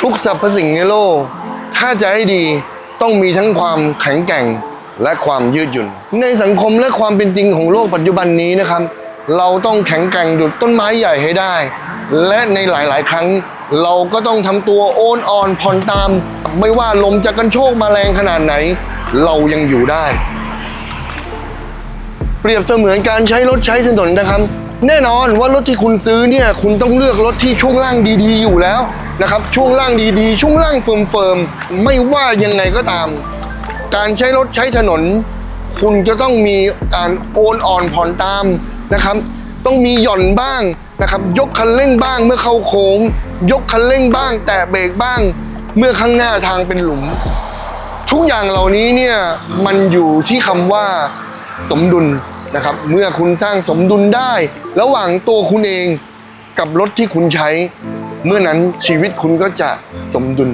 ทุกสรรพสิ่งในโลก ถ้าจะให้ดีต้องมีทั้งความแข็งแกร่งและความยืดหยุ่น ในสังคมและความเป็นจริงของโลกปัจจุบันนี้นะครับ เราต้องแข็งแกร่งดุดต้นไม้ใหญ่ให้ได้ และในหลาย ๆ ครั้ง เราก็ต้องทำตัวโอนอ่อนผ่อนตาม ไม่ว่าลมจะกันโชกมาแรงขนาดไหน เรายังอยู่ได้ เปรียบเสมือนการใช้รถใช้ถนนนะครับ แน่นอนว่ารถที่คุณซื้อเนี่ยคุณต้องเลือกรถที่ช่วงล่างดีๆ อยู่แล้วนะครับช่วงล่างดีๆ ช่วงล่างเฟิร์มๆไม่ว่ายังไงก็ตาม การใช้รถใช้ถนน คุณจะต้องมีการโอนอ่อนผ่อนตามนะครับ ต้องมีหย่อนบ้างนะครับยกคันเร่งบ้างเมื่อเข้าโค้ง ยกคันเร่งบ้าง แตะเบรกบ้าง เมื่อข้างหน้าทางเป็นหลุม ทุกอย่างเหล่านี้เนี่ยมันอยู่ที่คำว่าสมดุล นะครับ เมื่อคุณสร้างสมดุลได้ ระหว่างตัวคุณเองกับรถที่คุณใช้ เมื่อนั้นชีวิตคุณก็จะสมดุล